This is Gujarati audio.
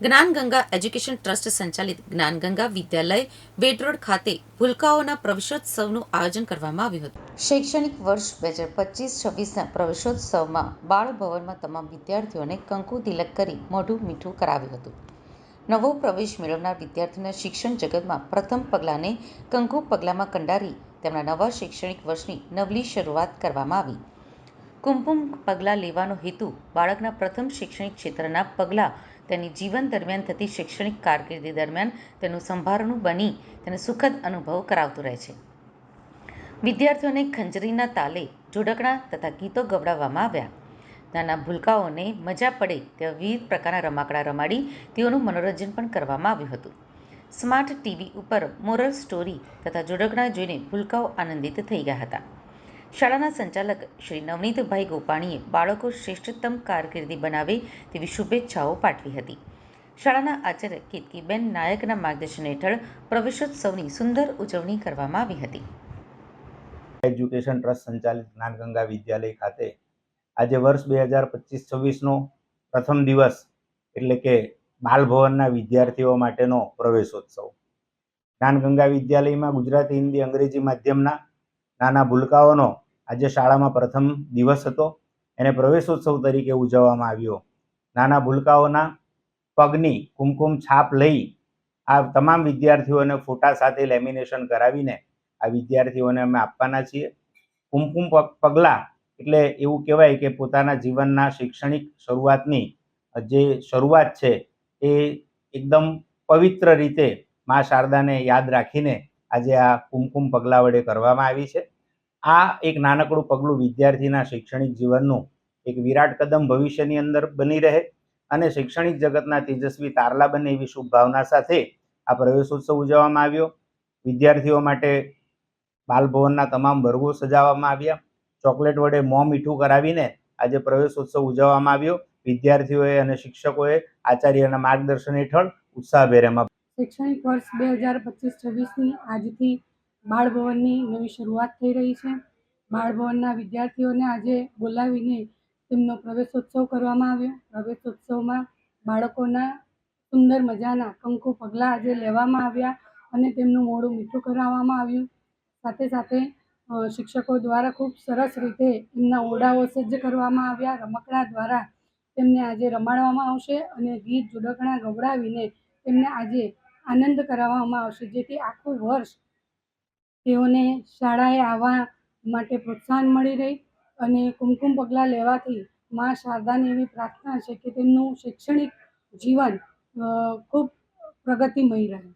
જ્ઞાનગંગા એજ્યુકેશન ટ્રસ્ટ સંચાલિત જ્ઞાનગંગા વિદ્યાલય બેડરોડ ખાતે ભૂલકાઓના પ્રવેશોત્સવનું આયોજન કરવામાં આવ્યું હતું. શૈક્ષણિક વર્ષ બે હજાર પચીસ છવ્વીસના પ્રવેશોત્સવમાં બાળ ભવનમાં તમામ વિદ્યાર્થીઓને કંકુ તિલક કરી મોઢું મીઠું કરાવ્યું હતું. નવો પ્રવેશ મેળવનાર વિદ્યાર્થીઓના શિક્ષણ જગતમાં પ્રથમ પગલાંને કંકુ પગલામાં કંડારી તેમના નવા શૈક્ષણિક વર્ષની નવલી શરૂઆત કરવામાં આવી. કુમકુમ પગલાં લેવાનો હેતુ બાળકના પ્રથમ શૈક્ષણિક ક્ષેત્રના પગલાં તેની જીવન દરમિયાન થતી શૈક્ષણિક કારકિર્દી દરમિયાન તેનું સંભારણું બની તેને સુખદ અનુભવ કરાવતું રહે છે. વિદ્યાર્થીઓને ખંજરીના તાલે જોડકણા તથા ગીતો ગવડાવવામાં આવ્યા. નાના ભૂલકાઓને મજા પડે તેવા વિવિધ પ્રકારના રમાકડા રમાડી તેઓનું મનોરંજન પણ કરવામાં આવ્યું હતું. સ્માર્ટ ટીવી ઉપર મોરલ સ્ટોરી તથા જોડકણા જોઈને ભૂલકાઓ આનંદિત થઈ ગયા હતા. શાળાના સંચાલક શ્રી નવનીતભાઈ ગોપાણીએ બાળકો શ્રેષ્ઠતમ કારકિર્દી બનાવે તેવી શુભેચ્છાઓ પાઠવી હતી. શાળાના આચાર્ય કેતકીબેન નાયકના માર્ગદર્શન હેઠળ પ્રવેશોત્સવની સુંદર ઉજવણી કરવામાં આવી હતી. એજ્યુકેશન ટ્રસ્ટ સંચાલિત જ્ઞાનગંગા વિદ્યાલય ખાતે આજે વર્ષ બે હજાર પચીસ છવ્વીસનો પ્રથમ દિવસ એટલે કે બાલભવનના વિદ્યાર્થીઓ માટેનો પ્રવેશોત્સવ. જ્ઞાનગંગા વિદ્યાલયમાં ગુજરાતી, હિન્દી, અંગ્રેજી માધ્યમના નાના ભૂલકાઓનો આજે શાળામાં પ્રથમ દિવસ હતો. એને પ્રવેશોત્સવ તરીકે ઉજવવામાં આવ્યો. નાના ભૂલકાઓના પગની કુમકુમ છાપ લઈ આ તમામ વિદ્યાર્થીઓને ફોટા સાથે લેમિનેશન કરાવીને આ વિદ્યાર્થીઓને અમે આપવાના છીએ. કુમકુમ પગ, પગલાં એટલે એવું કહેવાય કે પોતાના જીવનના શૈક્ષણિક શરૂઆતની જે શરૂઆત છે એ એકદમ પવિત્ર રીતે મા શારદાને યાદ રાખીને આજે આ કુમકુમ પગલાં વડે કરવામાં આવી છે. આ એક નાનકડું પગલું વિદ્યાર્થીના શૈક્ષણિક જીવનનું એક વિરાટ કદમ ભવિષ્યની અંદર બની રહે અને શૈક્ષણિક જગતના તેજસ્વી તારલા બને એવી શુભ ભાવના સાથે આ પ્રવેશોત્સવ ઉજવવામાં આવ્યો. વિદ્યાર્થીઓ માટે બાલભવનના તમામ વર્ગો સજાવવામાં આવ્યા. ચોકલેટ વડે મોં મીઠું કરાવીને આજે પ્રવેશોત્સવ ઉજવવામાં આવ્યો. વિદ્યાર્થીઓએ અને શિક્ષકોએ આચાર્યના માર્ગદર્શન હેઠળ ઉત્સાહભેર શૈક્ષણિક વર્ષ બે હજાર પચીસ છવ્વીસની આજથી બાળભવનની નવી શરૂઆત થઈ રહી છે. બાળભવનના વિદ્યાર્થીઓને આજે બોલાવીને તેમનો પ્રવેશોત્સવ કરવામાં આવ્યો. પ્રવેશોત્સવમાં બાળકોના સુંદર મજાના કંકુ પગલાં આજે લેવામાં આવ્યા અને તેમનું મોડું મીઠું કરાવવામાં આવ્યું. સાથે સાથે શિક્ષકો દ્વારા ખૂબ સરસ રીતે એમના ઓરડાઓ સજ્જ કરવામાં આવ્યા. રમકડા દ્વારા તેમને આજે રમાડવામાં આવશે અને ગીત જોડકણા ગવડાવીને તેમને આજે આનંદ કરાવવામાં આવશે. જેથી આખું વર્ષ તેઓને શાળાએ આવવા માટે પ્રોત્સાહન મળી રહે અને કુમકુમ પગલાં લેવાથી મા શારદાની એવી પ્રાર્થના છે કે તેમનું શૈક્ષણિક જીવન ખૂબ પ્રગતિમય રહે.